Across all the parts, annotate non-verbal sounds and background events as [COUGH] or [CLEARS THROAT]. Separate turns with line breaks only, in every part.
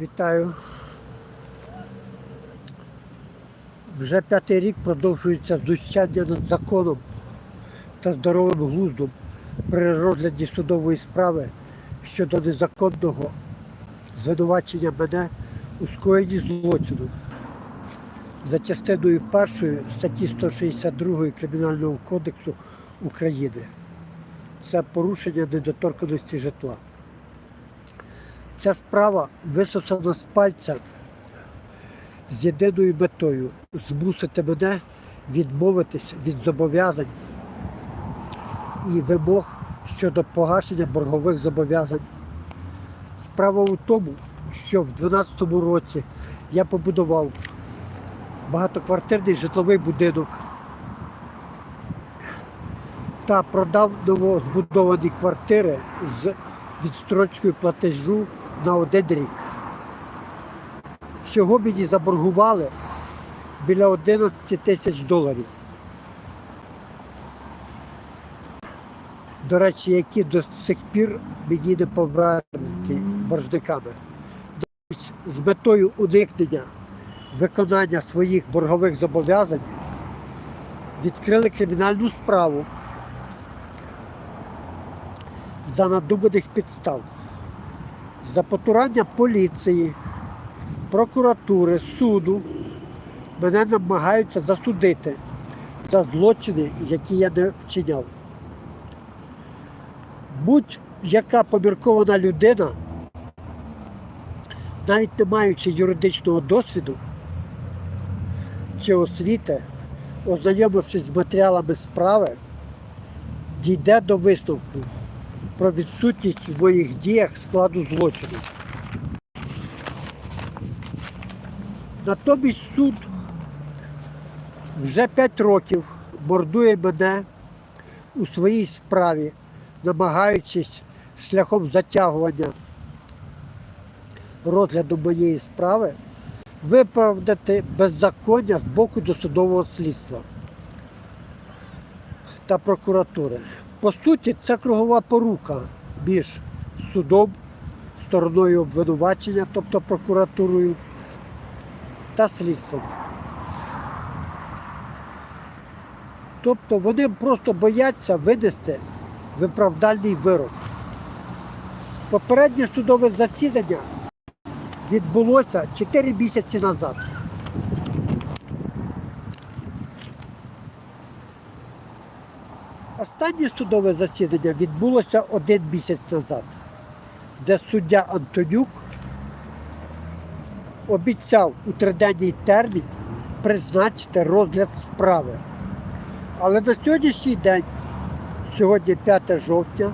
Вітаю. Вже п'ятий рік продовжується знущання над законом та здоровим глуздом при розгляді судової справи щодо незаконного звинувачення мене у скоєнні злочину за частиною першої статті 162 Кримінального кодексу України. Це порушення недоторканості житла. Ця справа висосана з пальця з єдиною метою змусити мене відмовитись від зобов'язань і вимог щодо погашення боргових зобов'язань. Справа у тому, що в 2012 році я побудував багатоквартирний житловий будинок та продав новозбудовані квартири з відстрочкою платежу на один рік. Всього мені заборгували біля 11 тисяч доларів. До речі, які до сих пір мені не повернуті боржниками. З метою уникнення виконання своїх боргових зобов'язань відкрили кримінальну справу за надуманих підстав. За потурання поліції, прокуратури, суду мене намагаються засудити за злочини, які я не вчиняв. Будь-яка поміркована людина, навіть не маючи юридичного досвіду чи освіти, ознайомившись з матеріалами справи, дійде до висновку про відсутність в моїх діях складу злочину. Натомість суд вже 5 років мордує мене у своїй справі, намагаючись шляхом затягування розгляду моєї справи виправдати беззаконня з боку досудового слідства та прокуратури. По суті, це кругова порука між судом, стороною обвинувачення, тобто прокуратурою, та слідством. Тобто вони просто бояться винести виправдальний вирок. Попереднє судове засідання відбулося 4 місяці назад. Останнє судове засідання відбулося один місяць назад, де суддя Антонюк обіцяв у триденний термін призначити розгляд справи. Але на сьогоднішній день, сьогодні 5 жовтня,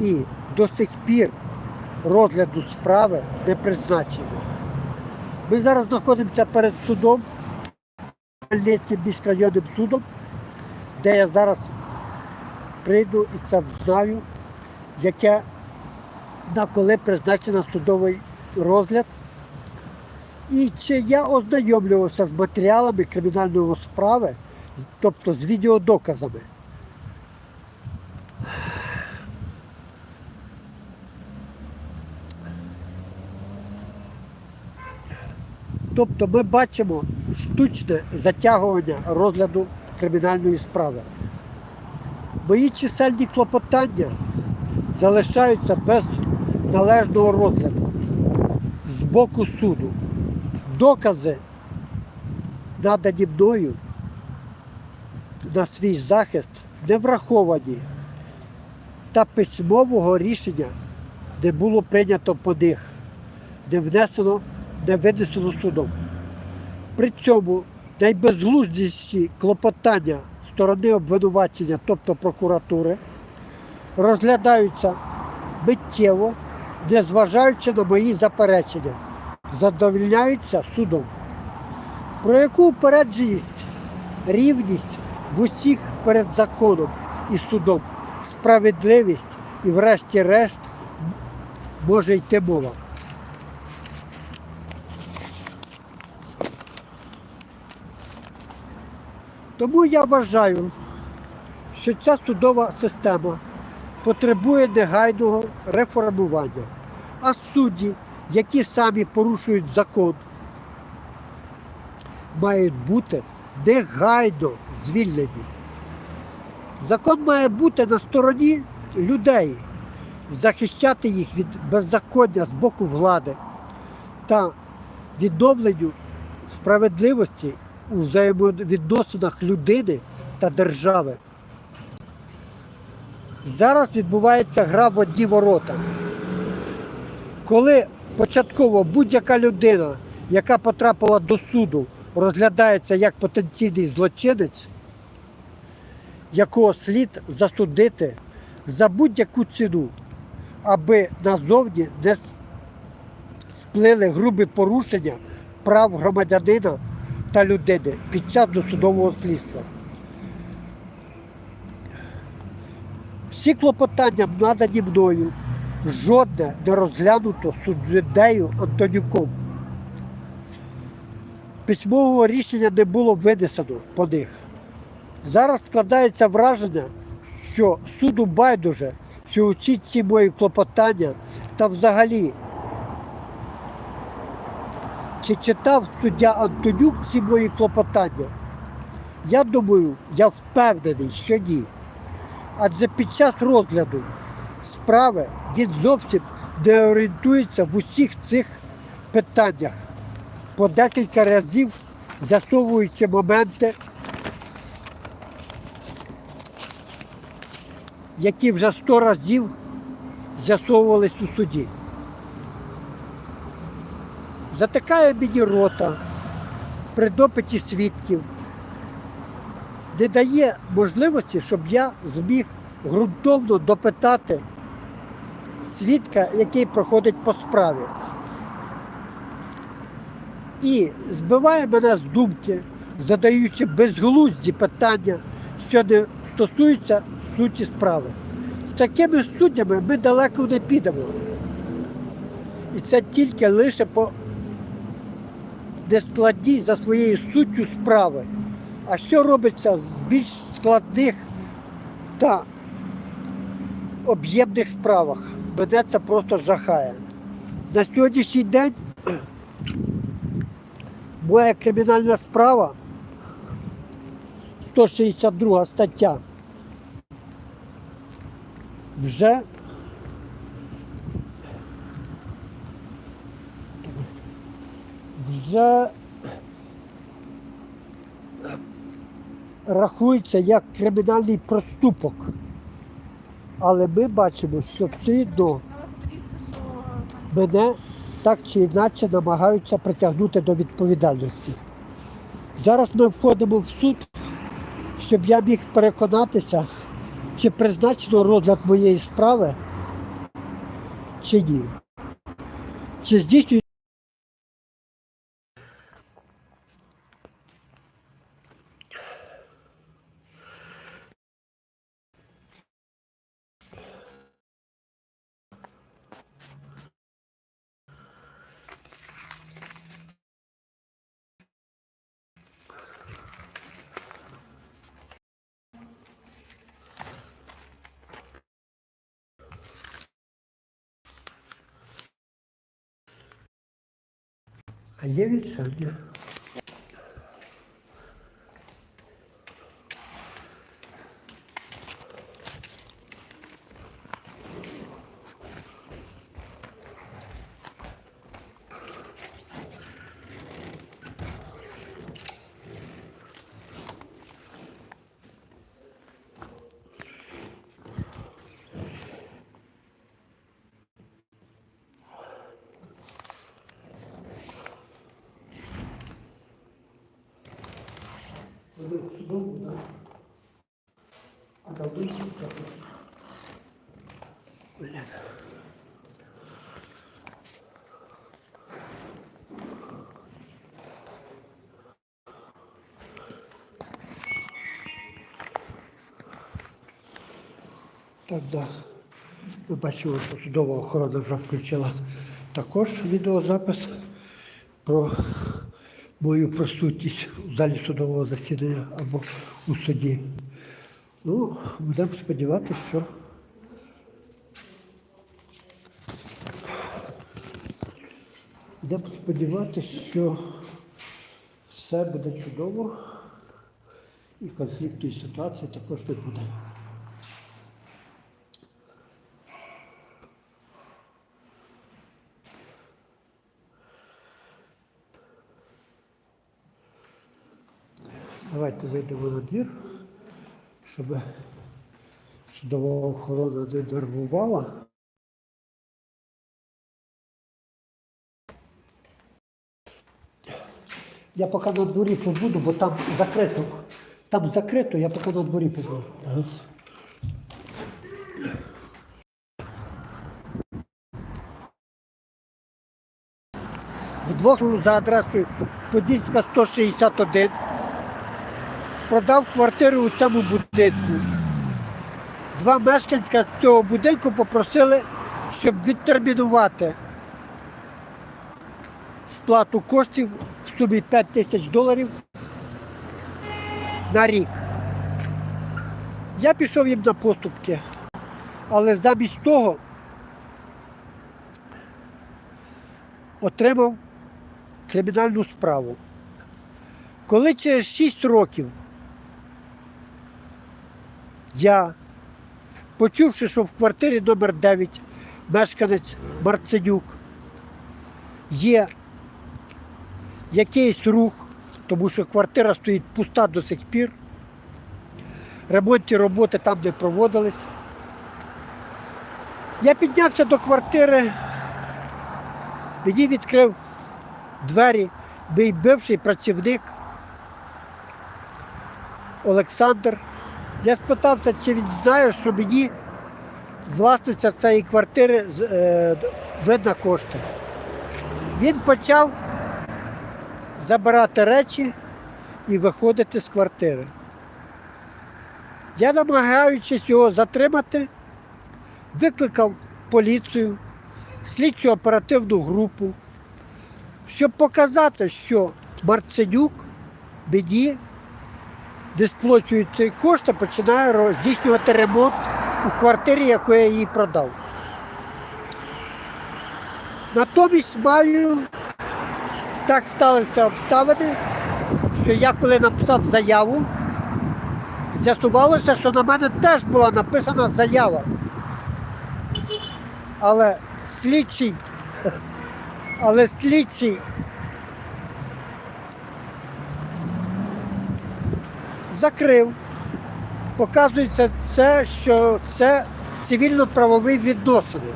і до сих пір розгляду справи не призначено. Ми зараз знаходимося перед судом, Хмельницьким міськрайонним судом, де я зараз прийду і це знаю, яке на коли призначено судовий розгляд. І чи я ознайомлювався з матеріалами кримінальної справи, тобто з відеодоказами. Тобто ми бачимо штучне затягування розгляду кримінальної справи. Мої чисельні клопотання залишаються без належного розгляду з боку суду. Докази, надані мною на свій захист, не враховані та письмового рішення не було прийнято по них, не внесено, не винесено судом. При цьому найбезглуздіші клопотання сторони обвинувачення, тобто прокуратури, розглядаються миттєво, незважаючи на мої заперечення, задовільняються судом. Про яку упередженість, рівність в усіх перед законом і судом, справедливість і врешті-решт може йти мова. Тому я вважаю, що ця судова система потребує негайного реформування, а судді які самі порушують закон, мають бути негайно звільнені. Закон має бути на стороні людей, захищати їх від беззаконня з боку влади та відновленню справедливості у взаємовідносинах людини та держави. Зараз відбувається гра в одні ворота. Коли початково будь-яка людина, яка потрапила до суду, розглядається як потенційний злочинець, якого слід засудити за будь-яку ціну, аби назовні не сплили грубі порушення прав громадянина та людини під час досудового слідства. Всі клопотання надані мною, жодне не розглянуто суддею Антонюком. Письмового рішення не було винесено по них. Зараз складається враження, що суду байдуже, що усі ці мої клопотання та взагалі. Чи читав суддя Антонюк ці мої клопотання? Я думаю, я впевнений, що ні. Адже під час розгляду справи він зовсім не орієнтується в усіх цих питаннях, по декілька разів з'ясовуючи моменти, які вже сто разів з'ясовувались у суді. Затикає мені рота при допиті свідків, не дає можливості, щоб я зміг ґрунтовно допитати свідка, який проходить по справі. І збиває мене з думки, задаючи безглузді питання, що не стосуються суті справи. З такими суддями ми далеко не підемо. І це тільки лише по нескладній за своєю суттю справи. А що робиться з більш складних та об'ємних справах? Це просто жахає. На сьогоднішній день [CLEARS THROAT] моя кримінальна справа, 162 стаття, вже вже рахується як кримінальний проступок. Але ми бачимо, що все одно мене так чи інакше намагаються притягнути до відповідальності. Зараз ми входимо в суд, щоб я міг переконатися, чи призначено розгляд моєї справи, чи ні. Чи здійснюється А є відсутня. Судову, да? А давно Блин. Так, да. Ми бачимо, що судова охорона вже включила також відеозапис про мою присутність у залі судового засідання або у суді. Ну, будемо сподіватися, що Будемо сподіватися, що все буде чудово і конфліктної ситуації також не буде. Давайте вийдемо на двір, щоб судова охорона не нервувала. Я поки на дворі побуду, бо там закрито. Там закрито, я поки на дворі побуду. Вдвох за адресою Подільська 161 продав квартиру у цьому будинку. Два мешканця цього будинку попросили, щоб відтермінувати сплату коштів в сумі 5 тисяч доларів на рік. Я пішов їм на поступки, але замість того отримав кримінальну справу. Коли через 6 років я, почувши, що в квартирі номер 9 мешканець Марценюк є якийсь рух, тому що квартира стоїть пуста до сих пір. Ремонтні роботи там не проводились. Я піднявся до квартири, мені відкрив двері мій бивший працівник Олександр. Я спитався, чи він знає, що мені власниця цієї квартири е, видна кошти. Він почав забирати речі і виходити з квартири. Я, намагаючись його затримати, викликав поліцію, слідчу оперативну групу, щоб показати, що Марценюк мені, де сплачують ці кошти, починає ро- здійснювати ремонт у квартирі, яку я їй продав. Натомість маю так сталися обставини, що я коли написав заяву, з'ясувалося, що на мене теж була написана заява. Але слідчий, [LAUGHS] але слідчий закрив. Показується це, що це цивільно-правові відносини.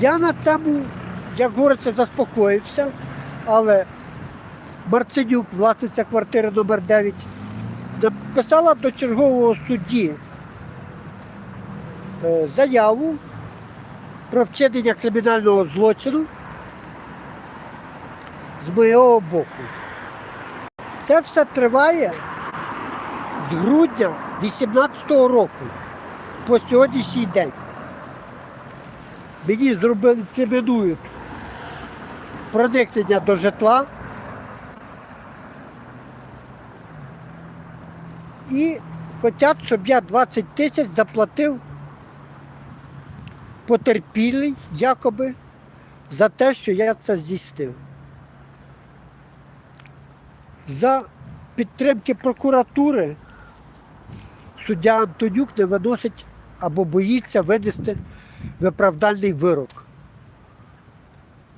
Я на цьому, як говориться, заспокоївся, але Марценюк, власниця квартири номер 9 написала до чергового судді е, заяву про вчинення кримінального злочину з моєго боку. Це все триває з грудня 2018 року по сьогоднішній день. Мені зробили кримінують проникнення до житла і хочуть, щоб я 20 тисяч заплатив потерпілий якоби за те, що я це здійснив. За підтримки прокуратури суддя Антонюк не виносить або боїться винести виправдальний вирок.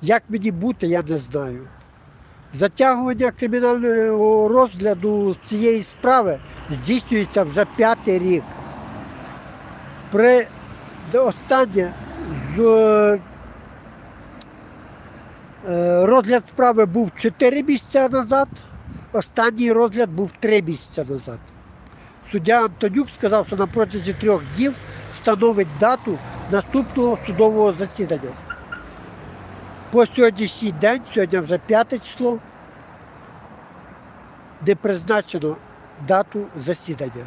Як мені бути, я не знаю. Затягування кримінального розгляду цієї справи здійснюється вже п'ятий рік. При останнє з, е, розгляд справи був 4 місяці назад, останній розгляд був 3 місяці назад. Суддя Антонюк сказав, що на протязі трьох днів встановить дату наступного судового засідання. По сьогоднішній день, сьогодні вже п'яте число, де призначено дату засідання.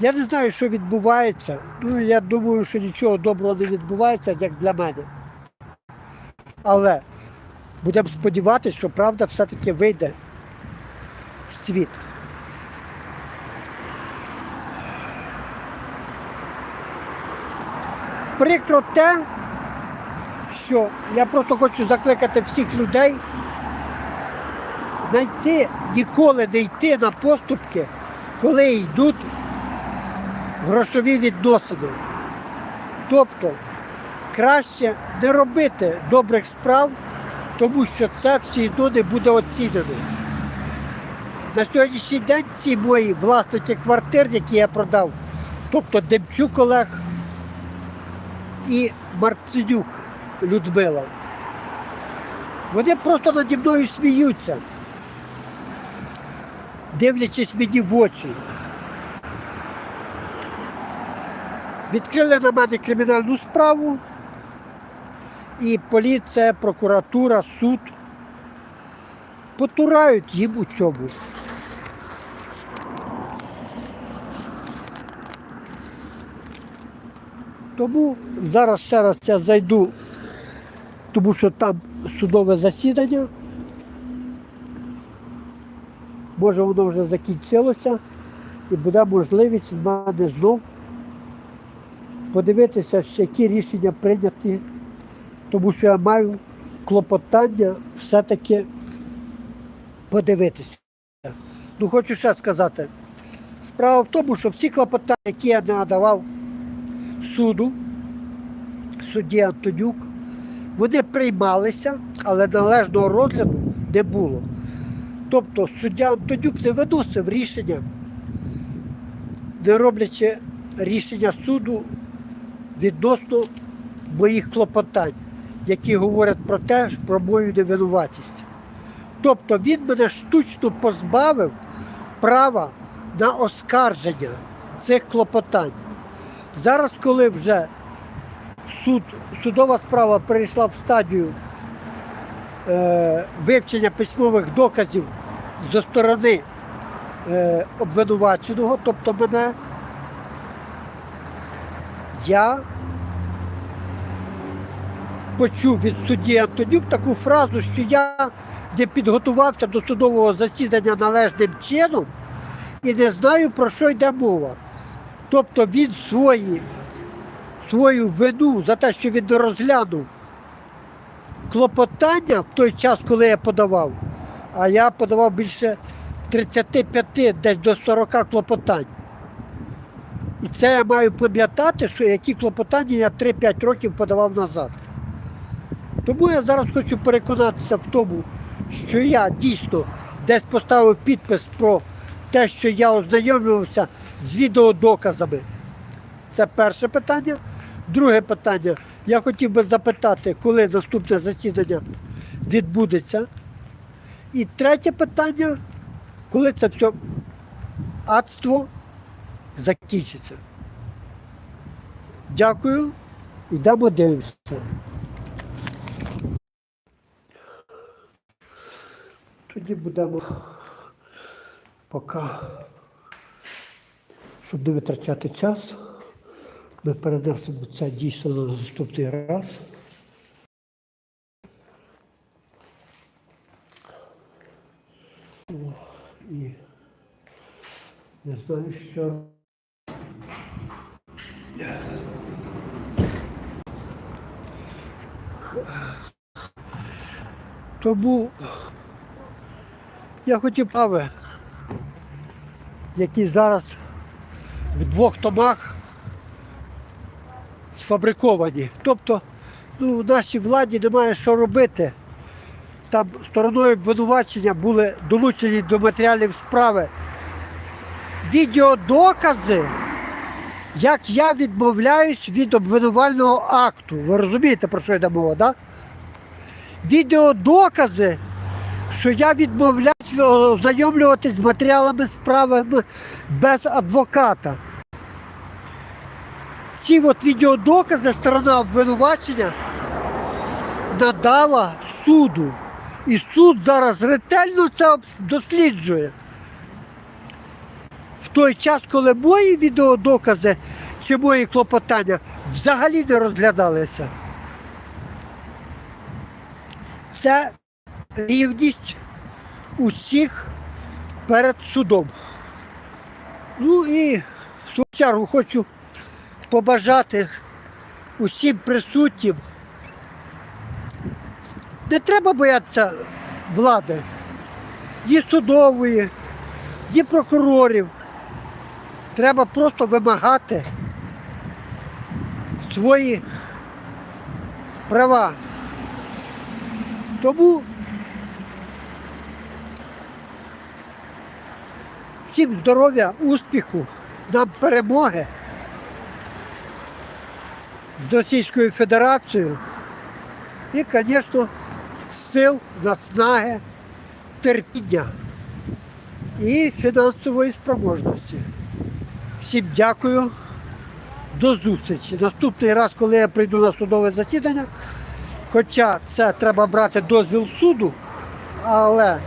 Я не знаю, що відбувається. Ну, я думаю, що нічого доброго не відбувається, як для мене. Але будемо сподіватися, що правда все-таки вийде в світ. Прикро те, що я просто хочу закликати всіх людей знайти, ніколи не йти на поступки, коли йдуть грошові відносини. Тобто краще не робити добрих справ, тому що це все одно буде оцінено. На сьогоднішній день ці мої власники квартир, які я продав, тобто Демчук Олег і Марценюк Людмила, вони просто наді мною сміються, дивлячись мені в очі. Відкрили на мене кримінальну справу, і поліція, прокуратура, суд потурають їм у цьому. Тому зараз ще раз я зайду, тому що там судове засідання. Може воно вже закінчилося і буде можливість в мене знов подивитися, які рішення прийняті, тому що я маю клопотання все-таки подивитися. Ну, хочу ще сказати. Справа в тому, що всі клопотання, які я надавав суду, судді Антонюк, вони приймалися, але належного розгляду не було. Тобто суддя Антонюк не виносив рішення, не роблячи рішення суду відносно моїх клопотань, які говорять про те, про мою невинуватість. Тобто він мене штучно позбавив права на оскарження цих клопотань. Зараз, коли вже суд, судова справа перейшла в стадію е, вивчення письмових доказів зі сторони е, обвинуваченого, тобто мене, я почув від судді Антонюк таку фразу, що я не підготувався до судового засідання належним чином і не знаю, про що йде мова. Тобто він свої, свою вину за те, що він розглянув клопотання в той час, коли я подавав, а я подавав більше 35, десь до 40 клопотань. І це я маю пам'ятати, що які клопотання я 3-5 років подавав назад. Тому я зараз хочу переконатися в тому, що я дійсно десь поставив підпис про те, що я ознайомлювався з відеодоказами. Це перше питання. Друге питання. Я хотів би запитати, коли наступне засідання відбудеться. І третє питання, коли це все адство закінчиться. Дякую. Йдемо дивимося. Тоді будемо поки, щоб не витрачати час, ми перенесемо це дійсно на наступний раз. І не знаю, що. Тому я хотів прави, які зараз в двох томах сфабриковані. Тобто ну, нашій владі немає що робити. Там стороною обвинувачення були долучені до матеріалів справи відеодокази, як я відмовляюсь від обвинувального акту. Ви розумієте, про що йде мова, так? Відеодокази, що я відмовляюсь ознайомлюватись з матеріалами справи без адвоката. Ці от відеодокази сторона обвинувачення надала суду. І суд зараз ретельно це досліджує. В той час, коли мої відеодокази чи мої клопотання взагалі не розглядалися. Це рівність усіх перед судом. Ну і в свою чергу хочу побажати усім присутнім Не треба боятися влади, ні судової, ні прокурорів. Треба просто вимагати свої права. Тому всім здоров'я, успіху, нам перемоги з Російською Федерацією і, звісно, сил, наснаги, терпіння і фінансової спроможності. Всім дякую. До зустрічі. Наступний раз, коли я прийду на судове засідання, хоча це треба брати дозвіл суду, але,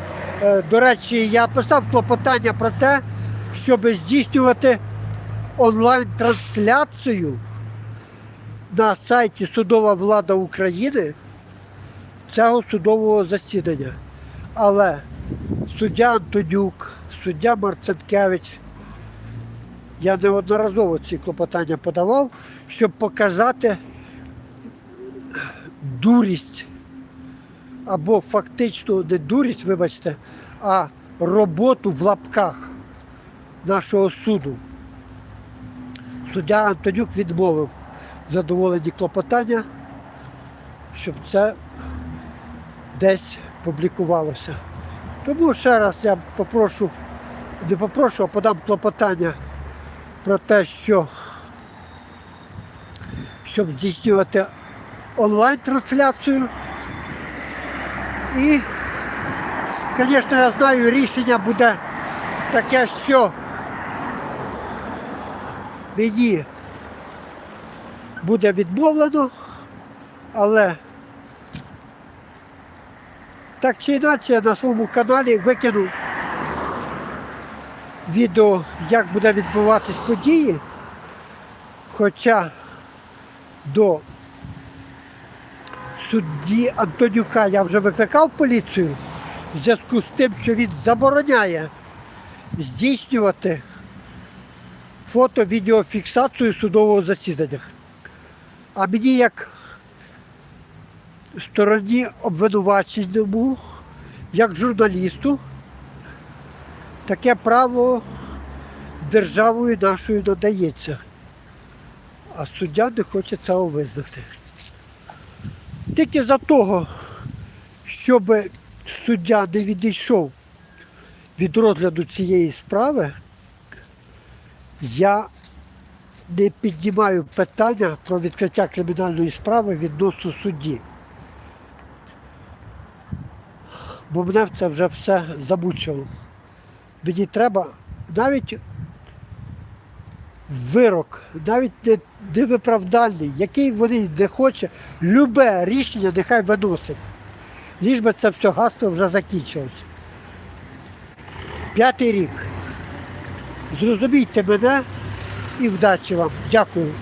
до речі, я писав клопотання про те, щоб здійснювати онлайн-трансляцію на сайті Судова влада України цього судового засідання. Але суддя Антонюк, суддя Марцинкевич, я неодноразово ці клопотання подавав, щоб показати дурість або фактично не дурість, вибачте, а роботу в лапках нашого суду. Суддя Антонюк відмовив задоволені клопотання, щоб це десь публікувалося. Тому ще раз я попрошу, не попрошу, а подам клопотання про те, що щоб здійснювати онлайн-трансляцію. І, звісно, я знаю, рішення буде таке, що мені буде відмовлено, але так чи інакше я на своєму каналі викину відео, як буде відбуватись події. Хоча до судді Антонюка я вже викликав поліцію в зв'язку з тим, що він забороняє здійснювати фото-відеофіксацію судового засідання. А мені як стороні обвинуваченому, як журналісту, таке право державою нашою надається. А суддя не хоче цього визнати. Тільки за того, щоб суддя не відійшов від розгляду цієї справи, я не піднімаю питання про відкриття кримінальної справи відносно судді. Бо мене це вже все замучило. Мені треба навіть вирок, навіть не, не виправдальний, який вони не хочуть, любе рішення нехай виносить. Ліж би це все гасло вже закінчилося. П'ятий рік. Зрозумійте мене і вдачі вам. Дякую.